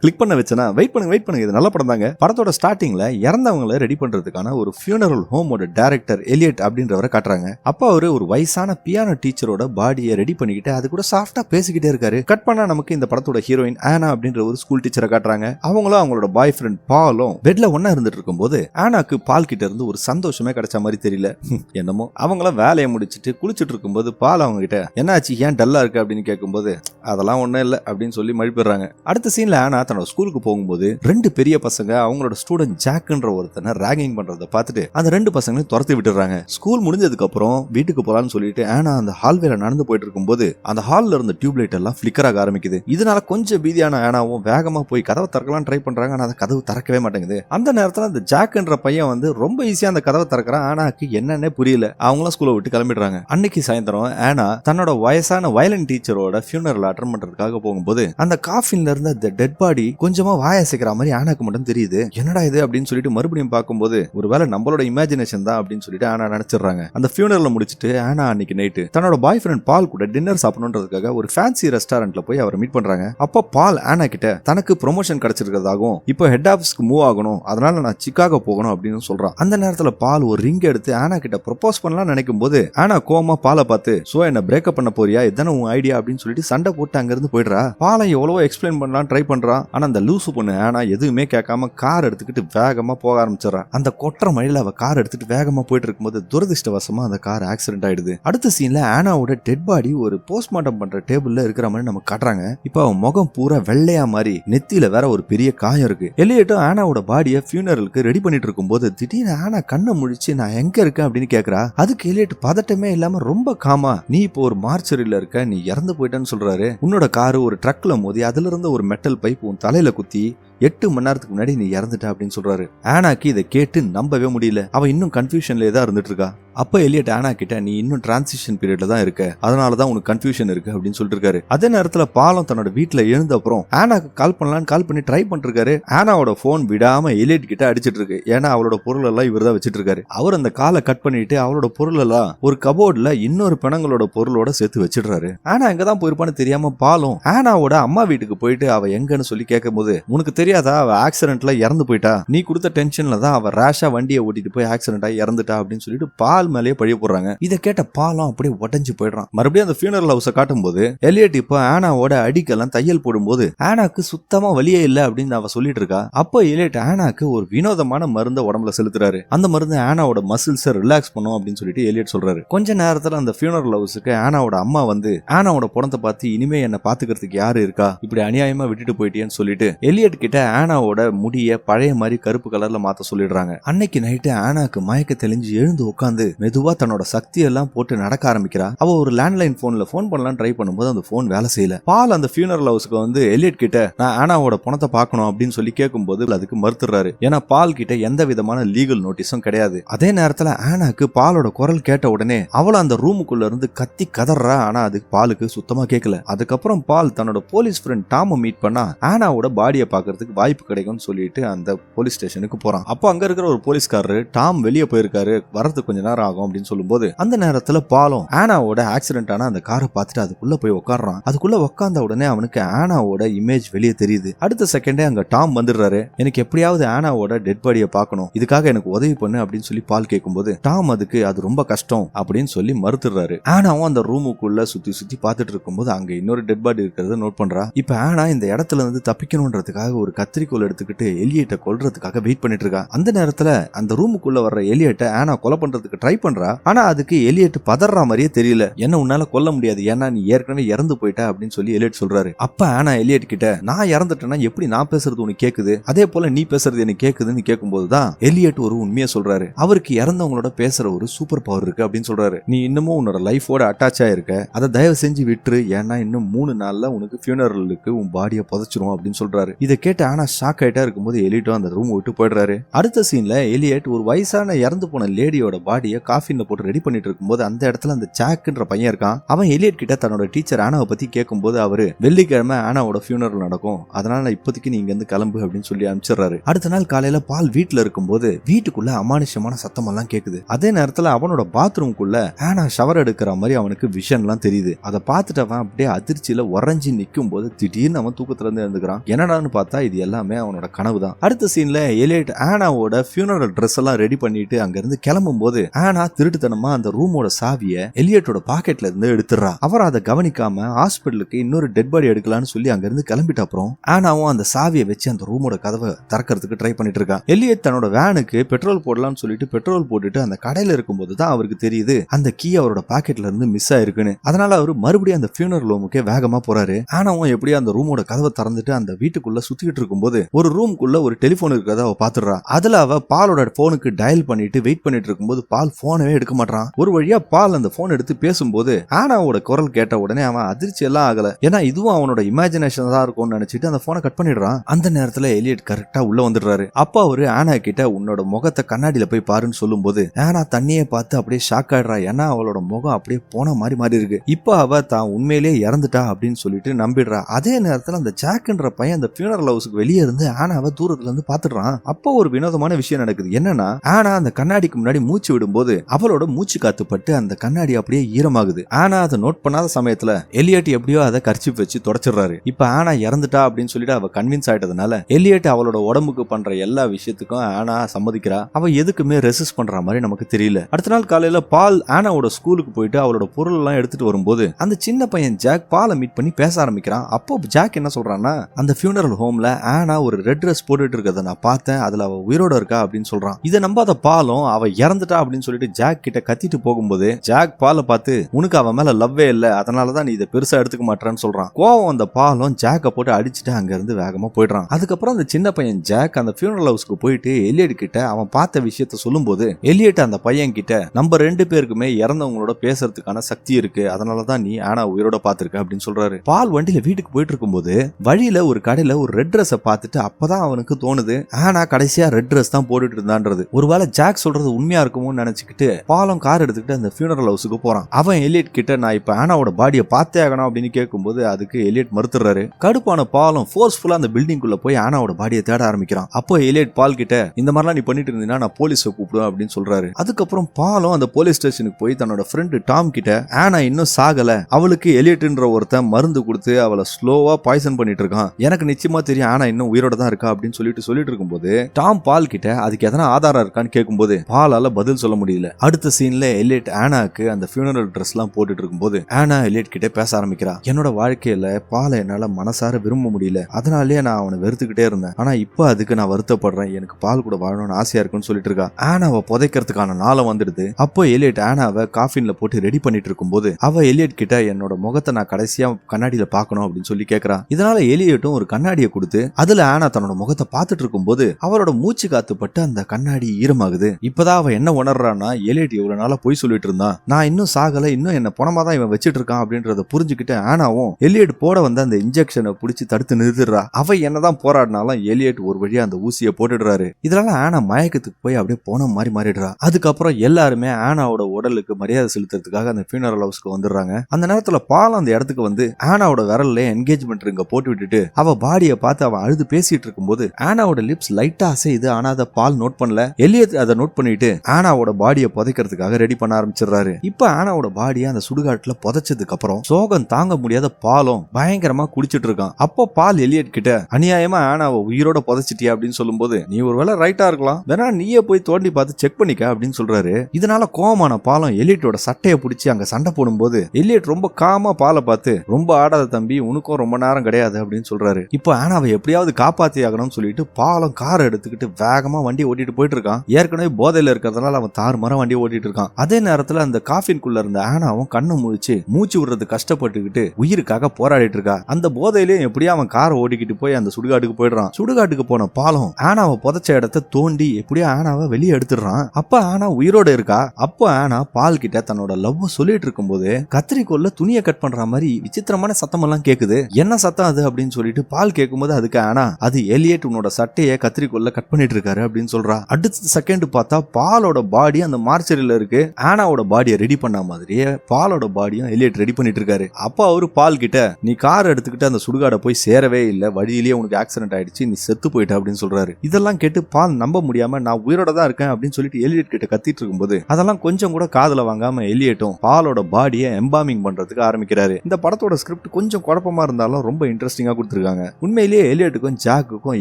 Click பண்ண வச்சனா wait பண்ணுங்க wait பண்ணுங்க. இது நல்ல படம் தாங்க. படத்தோட ஸ்டார்டிங்ல இறந்தவங்களை ரெடி பண்றதுக்கான ஒரு ஃபியூனரல் ஹோமோட டைரக்டர் எலியட் அப்படின்றவரை காட்டுறாங்க. அப்பா அவரு ஒரு வயசான பியானோ டீச்சரோட பாடியை ரெடி பண்ணிக்கிட்டு அது கூட சாஃப்டா பேசிக்கிட்டே இருக்காரு. கட் பண்ணா நமக்கு இந்த படத்தோட ஹீரோயின் ஆனா அப்படின்ற ஒரு ஸ்கூல் டீச்சரை காட்டுறாங்க. அவங்களும் அவங்களோட பாய் ஃப்ரெண்ட் பாலும் பெட்ல ஒன்னா இருந்துட்டு இருக்கும்போது ஆனாக்கு பால் கிட்ட இருந்து ஒரு சந்தோஷமே கிடைச்ச மாதிரி தெரியல. என்னமோ. அவங்களும் வேலையை முடிச்சிட்டு குளிச்சிட்டு இருக்கும்போது பால் அவங்க கிட்ட என்னாச்சு? ஏன் டல்லா இருக்கு? அப்படின்னு கேட்கும்போது அதெல்லாம் ஒண்ணும் இல்லை அப்படின்னு சொல்லி மழிப்பிடுறாங்க அடுத்த சீன்ல ஆனா தன்னோட ஸ்கூலுக்கு போகும்போது ரெண்டு பெரிய பசங்க அவங்களோட ஸ்டூடெண்ட் ஜாக்ன்ற ஒருத்தனை ரேகிங் பண்றத பார்த்துட்டு அந்த ரெண்டு பசங்களையும் துரத்தி விட்டுறாங்க ஸ்கூல் முடிஞ்சதுக்கு அப்புறம் வீட்டுக்கு போலான்னு சொல்லிட்டு ஆனா அந்த ஹால்வேல நடந்து போயிட்டு இருக்கும்போது அந்த ஹால்ல இருந்த டியூப் லைட் எல்லாம் ஃபிளிக்கர் ஆக ஆரம்பிக்குது. இதனால கொஞ்சம் பீதியான ஆனாவும் வேகமா போய் கதவை திறக்கலாம் ட்ரை பண்றாங்க. ஆனா அந்த கதவு திறக்கவே மாட்டேங்குது. அந்த நேரத்துல அந்த ஜாக்ன்ற பையன் வந்து ரொம்ப ஈஸியா அந்த கதவை திறக்கிறான். ஆனாக்கு என்னன்னே புரியல. அவங்களும் ஸ்கூலை விட்டு கிளம்பிடுறாங்க. அன்னைக்கு சாயந்தரம் ஆனா தன்னோட வயசான வயலின் டீச்சரோட ஃபியூனரல் அட்டன் பண்றதுக்காக போகும்போது அந்த காஃபின்ல இருந்த அந்த டெட் பாடி கொஞ்சமா வாயசைக்கிற மாதிரி ஆனாக்கு மட்டும் தெரியுது. என்னடா இது அப்படின்னு சொல்லிட்டு மறுபடியும் பார்க்கும்போது ஒருவேளை நம்மளோட இமேஜினேஷன் தான் அப்படின்னு சொல்லிட்டு ஆனா நினைச்சிடுறாங்க. அந்த ஃபியூனரல்ல முடிச்சுட்டு ஆனா அன்னைக்கு நைட்டு தன்னோட பாய் ஃப்ரெண்ட் பால் கூட டின்னர் சாப்பிடணுன்றதுக்காக ஒரு ஃபேன்சி ரெஸ்டாரண்ட்ல போய் அவரை மீட் பண்றாங்க. அப்ப பால் ஆனா கிட்ட தனக்கு ப்ரொமோஷன் கிடைச்சிருக்கிறதாகவும் இப்போ ஹெட் ஆஃபீஸ்க்கு மூவ் ஆகணும் அதனால நான் சிக்காகோ போகணும் அப்படின்னு சொல்றான். அந்த நேரத்துல பால் ஒரு ரிங் எடுத்து ஆனா கிட்ட ப்ரொபோஸ் பண்ணலாம் நினைக்கும் போது ஆனா கோமா பாலை பார்த்து சோ என்ன பிரேக்கப் பண்ண போறியா? இதானே உன் ஐடியா அப்படின்னு சொல்லிட்டு சண்டை போட்டு அங்கிருந்து போயிடுறா. பாலை எவ்வளவோ எக்ஸ்பிளைன் பண்ணலாம் ட்ரை ட்ரை பண்ணுறான் ஆனால் அந்த லூசு பொண்ணு ஆனா எதுவுமே கேட்காம கார் எடுத்துக்கிட்டு வேகமா போக ஆரம்பிச்சிடறா. அந்த கொற்ற மழையில் அவள் கார் எடுத்துட்டு வேகமா போயிட்டு இருக்கும்போது துரதிருஷ்டவசமாக அந்த கார் ஆக்சிடென்ட் ஆயிடுது. அடுத்த சீன்ல ஆனாவோட டெட் பாடி ஒரு போஸ்ட்மார்ட்டம் பண்ற டேபிளில் இருக்கிற மாதிரி நம்ம காட்டுறாங்க. இப்போ அவன் முகம் பூரா வெள்ளையா மாதிரி நெத்தியில் வேற ஒரு பெரிய காயம் இருக்கு. எலியட்டும் ஆனாவோட பாடியை ஃபியூனரலுக்கு ரெடி பண்ணிட்டு இருக்கும்போது திடீர்னு ஆனா கண்ணை முழிச்சு நான் எங்க இருக்கேன்? அப்படின்னு கேட்குறா அதுக்கு எலியட் பதட்டமே இல்லாம ரொம்ப காமா நீ இப்போ ஒரு மார்ச்சரியில் இருக்க நீ இறந்து போயிட்டேன்னு சொல்றாரு. உன்னோட காரு ஒரு ட்ரக்ல மோதி அதுல ஒரு மெட்டல் பைப் உன் தலையில குத்தி எட்டு மணி நேரத்துக்கு முன்னாடி நீ இறந்துட்ட அப்படின்னு சொல்றாரு. ஆனாக்கு இதை கேட்டு நம்பவே முடியல. அவ இன்னும் கன்ஃபியூஷன்லேயே தான் இருந்துட்டு இருக்கா. அப்போ எலியட் ஆனா கிட்ட நீ இன்னும் டிரான்சிஷன் பீரியட்ல தான் இருக்க. அதனால தான் உனக்கு கன்ஃபியூஷன் இருக்கு அப்படின்னு சொல்லிட்டு இருக்காரு அதே நேரத்துல பாலம் தன்னோட வீட்டில் எழுந்த அப்புறம் ஆனாக்கு கால் பண்ணலான்னு கால் பண்ணி ட்ரை பண்ணிருக்காரு ஆனாவோட போன் விடாம எலியட் கிட்ட அடிச்சிட்டு இருக்கு ஏன்னா அவளோட பொருள் எல்லாம் இவர் தான் வச்சிட்டு இருக்காரு அவர் அந்த காலை கட் பண்ணிட்டு அவளோட பொருள் எல்லாம் ஒரு கபோர்ட்ல இன்னொரு பிணங்களோட பொருளோட சேர்த்து வச்சிடுறாரு. ஆனா எங்க தான் போயிருப்பான்னு தெரியாம பாலும் ஆனாவோட அம்மா வீட்டுக்கு போயிட்டு அவ எங்கன்னு சொல்லி கேட்கும் போது உனக்கு தெரியாதா? அவ ஆக்சிடென்ட்ல இறந்து போயிட்டா. நீ கொடுத்த டென்ஷன்ல தான் அவ ரேஷா வண்டியை ஓட்டிட்டு போய் ஆக்சிடென்ட் ஆகி இறந்துட்டா அப்படின்னு சொல்லிட்டு பால் மேலேயே பழிய போடுறாங்க. இதை கேட்ட பாலம் அப்படியே உடஞ்சு போயிடுறான். மறுபடியும் அந்த ஃபியூனரல் ஹவுஸை காட்டும் போது எலியட் இப்போ ஆனாவோட அடிக்கெல்லாம் தையல் போடும்போது ஆனாக்கு சுத்தமா வலியே இல்ல அப்படின்னு அவ சொல்லிட்டு இருக்கா. அப்போ எலியட் ஆனாக்கு ஒரு வினோதமான மருந்தை உடம்புல செலுத்துறாரு. அந்த மருந்து ஆனாவோட மசில்ஸை ரிலாக்ஸ் பண்ணும் அப்படின்னு சொல்லிட்டு எலியட் சொல்றாரு. கொஞ்ச நேரத்துல அந்த ஃபியூனரல் ஹவுஸுக்கு ஆனாவோட அம்மா வந்து ஆனாவோட படத்தை பார்த்து இனிமே என்ன பாத்துக்கிறதுக்கு யாரு இருக்கா? இப்படி அநியாயமா விட்டுட்டு போயிட்டேன்னு சொல்லிட்டு எலியட் கிட்ட ஆனாவோட முடிய பழைய மாதிரி கருப்பு கலர்ல மாத்த சொல்லிடுறாங்க. அன்னைக்கு நைட்டு ஆனாக்கு மயக்க தெளிஞ்சு எழுந்து உட்காந்து மெதுவா தன்னோட சக்தி எல்லாம் போட்டு நடக்க ஆரம்பிக்கிறா. அவ ஒரு லேண்ட்லைன் போன்ல போன் பண்ணலாம் ட்ரை பண்ணும்போது அந்த போன் வேலை செய்யல. பால் அந்த ஃபியூனரல் ஹவுஸ்க்கு வந்து எலியட் கிட்ட நான் ஆனாவோட பணத்தை பார்க்கணும் அப்படின்னு சொல்லி கேட்கும்போது அதுக்கு மறுத்துறாரு ஏன்னா பால் கிட்ட எந்த விதமான லீகல் நோட்டீஸும் கிடையாது. அதே நேரத்துல ஆனாக்கு பாலோட குரல் கேட்ட உடனே அவளை அந்த ரூமுக்குள்ள இருந்து கத்தி கதறா. ஆனா அதுக்கு பாலுக்கு சுத்தமா கேட்கல அதுக்கப்புறம் பால் தன்னோட போலீஸ் ஃப்ரெண்ட் டாம மீட் பண்ணா ஆனாவோட பாடியை பார்க்கறதுக்கு வாய்ப்பு கிடைக்கும்னு சொல்லிட்டு அந்த போலீஸ் ஸ்டேஷனுக்கு போறான். அப்போ அங்க இருக்கிற ஒரு போலீஸ்காரரு டாம் வெளியே போயிருக்காரு. வரதுக்கு கொஞ்ச நேரம் ஆகும் அப்படின்னு சொல்லும்போது அந்த நேரத்துல பாலம் ஆனாவோட ஆக்சிடென்ட் ஆன அந்த காரை பார்த்துட்டு அதுக்குள்ள போய் உட்காடுறான் அதுக்குள்ள உட்கார்ந்த உடனே அவனுக்கு ஆனாவோட இமேஜ் வெளியே தெரியுது. அடுத்த செகண்டே அங்க டாம் வந்துடுறாரு. எனக்கு எப்படியாவது ஆனாவோட டெட் பாடியை பார்க்கணும். இதுக்காக எனக்கு உதவி பண்ணு அப்படின்னு சொல்லி பால் கேட்கும்போது டாம் அதுக்கு அது ரொம்ப கஷ்டம் அப்படின்னு சொல்லி மறுத்துடுறாரு. ஆனாவும் அந்த ரூமுக்குள்ள சுத்தி சுத்தி பார்த்துட்டு இருக்கும்போது அங்க இன்னொரு டெட் பாடி இருக்கிறத நோட் பண்றா. இப்ப ஆனா இந்த இடத்துல இருந்து தப்பிக்கணுன்றதுக்காக ஒரு கத்திரிக்கோல் எடுத்துக்கிட்டு எலியட்டை கொல்றதுக்காக வெயிட் பண்ணிட்டு இருக்கா. அந்த நேரத்துல அந்த ரூமுக்குள்ள வர்ற எலியட்டை ஆனா கொலை பண்றதுக்கு ட்ரை பண்றா? ஆனா அதுக்கு எலியட் பதற மாதிரியே தெரியல. என்ன உன்னால கொல்ல முடியாது. ஏன்னா நீ ஏற்கனவே இறந்து போயிட்ட அப்படின்னு சொல்லி எலியட் சொல்றாரு. அப்ப ஆனா எலியட் கிட்ட நான் இறந்துட்டேன்னா எப்படி நான் பேசுறது உனக்கு கேக்குது? அதே போல நீ பேசுறது எனக்கு கேக்குதுன்னு கேட்கும்போது தான் எலியட் ஒரு உண்மையை சொல்றாரு. அவருக்கு இறந்தவங்களோட பேசுற ஒரு சூப்பர் பவர் இருக்கு அப்படின்னு சொல்றாரு. நீ இன்னமும் உன்னோட லைஃபோட அட்டாச் ஆயிருக்க. அதை தயவு செஞ்சு விட்டுரு. ஏன்னா இன்னும் மூணு நாள்ல உனக்கு ஃபியூனரலுக்கு உன் பாடியை புதைச்சிரும் அப்படின்னு சொல்றாரு. இதை கேட்டு ஆனா ஷாக் ஆயிட்டா இருக்கும்போது எலியட்டும் அந்த ரூம் விட்டு போயிடுறாரு. அடுத்த சீன்ல எலியட் ஒரு வயசான இறந்து போன லேடியோட பாடியை காஃபின்ல போட்டு ரெடி பண்ணிட்டு இருக்கும்போது அந்த இடத்துல அந்த ஜாக்ன்ற பையன் இருக்கான். அவன் எலியட் கிட்ட தன்னோட டீச்சர் ஆனாவை பத்தி கேட்கும்போது அவரு வெள்ளிக்கிழமை ஆனாவோட ஃபியூனரல் நடக்கும். அதனால இப்போதைக்கு நீங்க இருந்து கிளம்பு அப்படின்னு சொல்லி அனுப்பிச்சிடுறாரு. அடுத்த நாள் காலையில பால் வீட்டுல இருக்கும்போது வீட்டுக்குள்ள அமானுஷமான சத்தமெல்லாம் கேக்குது. அதே நேரத்துல அவனோட பாத்ரூம்குள்ள ஆனா ஷவர் எடுக்கிற மாதிரி அவனுக்கு விஷன்லாம் தெரியுது. அதை பார்த்துட்டு அவன் அப்படியே அதிர்ச்சியில உறைஞ்சி நிக்கும் போது திடீர்னு அவன் தூக்கத்துல இருந்து எழுந்துக்கிறான். என்னடான்னு பார்த்தா இது எல்லாமே அவனோட கனவு தான் அடுத்த சீன்ல எலியட் ஆனாவோட ஃபியூனரல் ட்ரெஸ் எல்லாம் ரெடி பண்ணிட்டு அங்கிருந்து கிளம்பும் போது ஆனா திருட்டுத்தனமா அந்த ரூமோட சாவிய எலியட்டோட பாக்கெட்ல இருந்து எடுத்துறா அவர் அதை கவனிக்காம ஹாஸ்பிட்டலுக்கு இன்னொரு டெட் பாடி எடுக்கலாம்னு சொல்லி அங்க இருந்து கிளம்பிட்ட அப்புறம் ஆனாவும் அந்த சாவியை வச்சு அந்த ரூமோட கதவை திறக்கிறதுக்கு ட்ரை பண்ணிட்டு இருக்கான் எலியட் தன்னோட வேனுக்கு பெட்ரோல் போடலாம்னு சொல்லிட்டு பெட்ரோல் போட்டுட்டு அந்த கடையில இருக்கும்போது தான் அவருக்கு தெரியுது அந்த கீ அவரோட பாக்கெட்ல இருந்து மிஸ் ஆயிருக்குன்னு. அதனால அவர் மறுபடியும் அந்த ஃபியூனர் ரூமுக்கே வேகமா போறாரு. ஆனாவும் எப்படியும் அந்த ரூமோட கதவை திறந்துட்டு அந்த வீட்டுக்குள்ள சுத்திட்டு இருக்கும்போது ஒரு ரூம்குள்ள ஒரு டெலிபோன் இருக்கிறத அவ பாத்துறா அதுல அவ பாலோட போனுக்கு டயல் பண்ணிட்டு வெயிட் பண்ணிட்டு இருக்கும்போது பால் போனவே எடுக்க மாட்டான் ஒரு வழியா பால் அந்த போன் எடுத்து பேசும்போது ஆனாவோட குரல் கேட்ட உடனே அவன் அதிர்ச்சி எல்லாம் ஆகல. ஏன்னா இதுவும் அவனோட இமேஜினேஷன் தான் இருக்கும்னு நினைச்சிட்டு அந்த போனை கட் பண்ணிடுறான். அந்த நேரத்துல எலியட் கரெக்டா உள்ள வந்துடுறாரு. அப்பா அவரு ஆனா கிட்ட உன்னோட முகத்தை கண்ணாடியில போய் பாருன்னு சொல்லும்போது ஆனா தண்ணியை பார்த்து அப்படியே ஷாக் ஆயிடுறா. ஏன்னா அவளோட முகம் அப்படியே போன மாதிரி மாறி இருக்கு. இப்போ அவ தான் உண்மையிலேயே இறந்துட்டா அப்படின்னு சொல்லிட்டு நம்பிடுறா. அதே நேரத்துல அந்த ஜாக்ன்ற பையன் அந்த பியூனரல் ஹவுஸுக்கு வெளியே இருந்து ஆனாவை தூரத்துல இருந்து பாத்துடுறான் அப்போ ஒரு வினோதமான விஷயம் நடக்குது. என்னன்னா ஆனா அந்த கண்ணாடிக்கு முன்னாடி மூச்சு விடும்போது அவளோட மூச்சு காத்து பட்டு அந்த கண்ணாடி அப்படியே ஈரமாகுது. ஆனா அதை நோட் பண்ணாத சமயத்துல எலியட் எப்படியோ அதை கர்ச்சி வச்சு தொடச்சிடுறாரு. இப்ப ஆனா இறந்துட்டா அப்படின்னு சொல்லிட்டு அவ கன்வின்ஸ் ஆயிட்டதுனால எலியட் அவளோட உடம்புக்கு பண்ற எல்லா விஷயத்துக்கும் ஆனா சம்மதிக்கிறா. அவ எதுக்குமே ரெசிஸ்ட் பண்ற மாதிரி நமக்கு தெரியல. அடுத்த நாள் காலையில பால் ஆனாவோட ஸ்கூலுக்கு போயிட்டு அவளோட பொருள் எல்லாம் எடுத்துட்டு வரும்போது அந்த சின்ன பையன் ஜாக் பாலை மீட் பண்ணி பேச ஆரம்பிக்கிறான். அப்போ ஜாக் என்ன சொல்றான்னா அந்த ஃபியூனரல் ஹோம்ல ஆனா ஒரு ரெட் ட்ரெஸ் போட்டுட்டு இருக்கிறத நான் பார்த்தேன். அதுல அவ உயிரோட இருக்கா? அப்படின்னு சொல்றான். இதை நம்பாத பாலும் அவ இறந்துட்டா அப்படின்னு சொல்லி சொல்லிட்டு ஜாக் கிட்ட கத்திட்டு போகும்போது ஜாக் பாலை பார்த்து உனக்கு அவன் மேல லவ்வே இல்ல அதனாலதான் நீ இதை பெருசா எடுத்துக்க மாட்டேன்னு சொல்றான். கோவம் அந்த பாலும் ஜாக்க போட்டு அடிச்சுட்டு அங்க இருந்து வேகமா போயிடுறான். அதுக்கப்புறம் அந்த சின்ன பையன் ஜாக் அந்த ஃபியூனரல் ஹவுஸ்க்கு போயிட்டு எலியட் கிட்ட அவன் பார்த்த விஷயத்த சொல்லும்போது எலியட் அந்த பையன் கிட்ட நம்ம ரெண்டு பேருக்குமே இறந்தவங்களோட பேசுறதுக்கான சக்தி இருக்கு அதனாலதான் நீ ஆனா உயிரோட பாத்திருக்க அப்படின்னு சொல்றாரு. பால் வண்டியில வீட்டுக்கு போயிட்டு இருக்கும்போது வழியில ஒரு கடையில ஒரு ரெட் ட்ரெஸ்ஸை பார்த்துட்டு அப்பதான் அவனுக்கு தோணுது ஆனா கடைசியா ரெட் ட்ரெஸ் தான் போட்டுட்டு இருந்தான்றது. ஒருவேளை ஜாக் சொல்றது உண்மையா இருக்குமோன்னு நினைச்சுக்கிட்டு பாலம் கார் எடுத்துக்கிட்டு அந்த ஃபியூனரல் ஹவுஸுக்கு போறான். அவன் எலியட் கிட்ட நான் இப்ப ஆனாவோட பாடியை பார்த்தே ஆகணும் அப்படின்னு கேட்கும்போது அதுக்கு எலியட் மறுத்துறாரு கடுப்பான பாலம் ஃபோர்ஸ்ஃபுல்லா அந்த பில்டிங் குள்ள போய் ஆனாவோட பாடியை தேட ஆரம்பிக்கிறான். அப்போ எலியட் பால் கிட்ட இந்த மாதிரிலாம் நீ பண்ணிட்டு இருந்தீங்கன்னா நான் போலீஸை கூப்பிடுவேன் அப்படின்னு சொல்றாரு. அதுக்கப்புறம் பாலம் அந்த போலீஸ் ஸ்டேஷனுக்கு போய் தன்னோட ஃப்ரெண்டு டாம் கிட்ட ஆனா இன்னும் சாகல. அவளுக்கு எலியட்ன்ற ஒருத்தன் மருந்து கொடுத்து அவளை ஸ்லோவா பாய்சன் பண்ணிட்டு இருக்கான். எனக்கு நிச்சயமா தெரியும் ஆனா இன்னும் உயிரோட தான் இருக்கா? அப்படின்னு சொல்லிட்டு சொல்லிட்டு இருக்கும்போது டாம் பால் கிட்ட அதுக்கு எதனா ஆதாரம் இருக்கான்னு கேட்கும்போது பாலால பதில் சொல்ல முடியல அடுத்த சீன்ல எலியட் ஆனாக்கு அந்த ஃபியூனரல் ட்ரெஸ் எல்லாம் போட்டுட்டு இருக்கும்போது ஆனா எலியட் கிட்ட பேச ஆரம்பிக்கிறா. என்னோட வாழ்க்கையில பாலை என்னால மனசார விரும்ப முடியல. அதனாலேயே நான் அவனை வெறுத்துக்கிட்டே இருந்தேன். ஆனா இப்போ அதுக்கு நான் வருத்தப்படுறேன். எனக்கு பால் கூட வாழணும்னு ஆசையா இருக்குன்னு சொல்லிட்டு இருக்கா ஆனாவை புதைக்கிறதுக்கான நாளம் வந்துடுது. அப்போ எலியட் ஆனாவை காஃபின்ல போட்டு ரெடி பண்ணிட்டு இருக்கும்போது அவ எலியட் கிட்ட என்னோட முகத்தை நான் கடைசியா கண்ணாடியில பாக்கணும் அப்படின்னு சொல்லி கேக்குறா. இதனால எலியட்டும் ஒரு கண்ணாடியை கொடுத்து அதுல ஆனா தன்னோட முகத்தை பார்த்துட்டு இருக்கும்போது அவரோட மூச்சு காத்து பட்டு அந்த கண்ணாடி ஈரமாகுது. இப்பதான் அவ என்ன உணர்றான்னா எலியட் இவ்வளவு நாளா போய் சொல்லிட்டு இருந்தான்? நான் இன்னும் சாகல இன்னும் என்ன பணமா தான் இவன் வச்சிட்டு இருக்கான் அப்படின்றத புரிஞ்சுக்கிட்டு ஆனாவும் எலியட் போட வந்த அந்த இன்ஜெக்ஷனை பிடிச்சி தடுத்து நிறுத்திடுறா. அவ என்னதான் போராடினாலும் எலியட் ஒரு வழியா அந்த ஊசியை போட்டுடுறாரு. இதனால ஆனா மயக்கத்துக்கு போய் அப்படியே போன மாதிரி மாறிடுறா. அதுக்கப்புறம் எல்லாருமே ஆனாவோட உடலுக்கு மரியாதை செலுத்துறதுக்காக அந்த ஃபியூனரல் ஹவுஸ்க்கு வந்துடுறாங்க. அந்த நேரத்துல பால் அந்த இடத்துக்கு வந்து ஆனாவோட விரல்ல என்கேஜ்மெண்ட் ரிங்க போட்டு விட்டுட்டு அவ பாடியை பார்த்து அவன் அழுது பேசிட்டு இருக்கும்போது ஆனாவோட லிப்ஸ் லைட்டா அசையுது. ஆனா அதை பால் நோட் பண்ணல. எலியட் அதை நோட் பண்ணிட்டு ஆனாவோட பாடியை புதைக்கிறதுக்காக ரெடி பண்ண ஆரம்பிச்சிடுறாரு. இப்ப ஆனாவோட பாடியை அந்த சுடுகாட்டுல புதைச்சதுக்கு அப்புறம் சோகம் தாங்க முடியாத பாலும் பயங்கரமா குடிச்சிட்டு இருக்கான். அப்போ பால் எலியட் கிட்ட அநியாயமா ஆனாவை உயிரோட புதைச்சிட்டியா? அப்படின்னு சொல்லும்போது நீ ஒருவேளை ரைட்டா இருக்கலாம். வேணா நீயே போய் தோண்டி பார்த்து செக் பண்ணிக்க அப்படின்னு சொல்றாரு. இதனால கோமான பாலம் எலியட்டோட சட்டையை பிடிச்சி அங்க சண்டை போடும்போது எலியட் ரொம்ப காமா பாலை பார்த்து ரொம்ப ஆடாத தம்பி உனக்கும் ரொம்ப நேரம் கிடையாது அப்படின்னு சொல்றாரு. இப்போ ஆனாவை எப்படியாவது காப்பாத்தி ஆகணும்னு சொல்லிட்டு பாலம் கார் எடுத்துக்கிட்டு வேகமா வண்டி ஓட்டிட்டு போயிட்டு இருக்கான். ஏற்கனவே போதையில இருக்கிறதுனால அவன் தாறு மரம் வண்டி ஓட்டிட்டு இருக்கான் அதே நேரத்துல அந்த காஃபின்குள்ள இருந்த ஆனாவும் கண்ணு முழிச்சு மூச்சு விடுறது கஷ்டப்பட்டுக்கிட்டு உயிருக்காக போராடிட்டு இருக்கா அந்த போதையிலயும் எப்படியா அவன் காரை ஓட்டிக்கிட்டு போய் அந்த சுடுகாட்டுக்கு போயிடுறான். சுடுகாட்டுக்கு போன பாலம் ஆனாவை புதைச்ச இடத்த தோண்டி எப்படியா ஆனாவை வெளியே எடுத்துடுறான். அப்ப ஆனா உயிரோட இருக்கா? அப்ப ஆனா பால் கிட்ட தன்னோட லவ் சொல்லிட்டு இருக்கும்போது கத்திரிக்கோல்ல துணியை கட் பண்ற மாதிரி விசித்திரமான சத்தம் எல்லாம் கேக்குது. என்ன சத்தம் அது அப்படின்னு சொல்லிட்டு பால் கேட்கும்போது அதுக்கு ஆனா அது எலியட் உன்னோட சட்டையை கத்திரிக்கோல்ல கட் பண்ணிட்டு இருக்காரு அப்படின்னு சொல்றா. அடுத்த செகண்ட் பார்த்தா பாலோட பாடி அந்த மார்ச்சரியில் இருக்கு. ஆனாவோட பாடியை ரெடி பண்ண மாதிரியே பாலோட பாடியும் எலியட் ரெடி பண்ணிட்டு இருக்காரு. அப்போ அவரு பால் கிட்ட நீ கார் எடுத்துக்கிட்டு அந்த சுடுகாடை போய் சேரவே இல்லை. வழியிலேயே உனக்கு ஆக்சிடென்ட் ஆயிடுச்சு. நீ செத்து போயிட்ட அப்படின்னு சொல்றாரு. இதெல்லாம் கேட்டு பால் நம்ப முடியாம நான் உயிரோட தான் இருக்கேன் அப்படின்னு சொல்லிட்டு எலியட் கிட்ட கத்திட்டு இருக்கும்போது அதெல்லாம் கொஞ்சம் கூட காதுல வாங்காம எலியட்டும் பாலோட பாடியை எம்பாமிங் பண்றதுக்கு ஆரம்பிக்கிறாரு. இந்த படத்தோட ஸ்கிரிப்ட் கொஞ்சம் குழப்பமா இருந்தாலும் ரொம்ப இன்ட்ரெஸ்டிங்கா கொடுத்துருக்காங்க. உண்மையிலேயே எலியட்டுக்கும் ஜாக்குக்கும்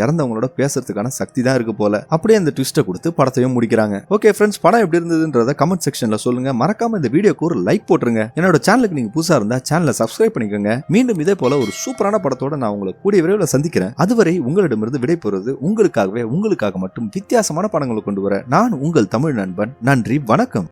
இறந்தவங்களோட பேசுறதுக்கான சக்தி தான் இருக்கு போல. அப்படியே அந்த ட்விஸ்ட்டை கொடுத்து படத்தையும் முடிக்கிறாங்க. ஓகே ஃப்ரெண்ட்ஸ் படம் எப்படி இருந்ததுன்றத கமெண்ட் செக்ஷன்ல சொல்லுங்க. மறக்காம இந்த வீடியோக்கு ஒரு லைக் போட்டுருங்க. என்னோட சேனலுக்கு நீங்க புதுசா இருந்தா சேனலை சப்ஸ்கிரைப் பண்ணிக்கோங்க. மீண்டும் இதே போல ஒரு சூப்பரான படத்தோட நான் உங்களை கூடிய விரைவில் சந்திக்கிறேன். அதுவரை உங்களிடமிருந்து விடைபெறுவது உங்களுக்காகவே உங்களுக்காக மட்டும் வித்தியாசமான படங்களை கொண்டு வர நான் உங்கள் தமிழ் நண்பன். நன்றி வணக்கம்.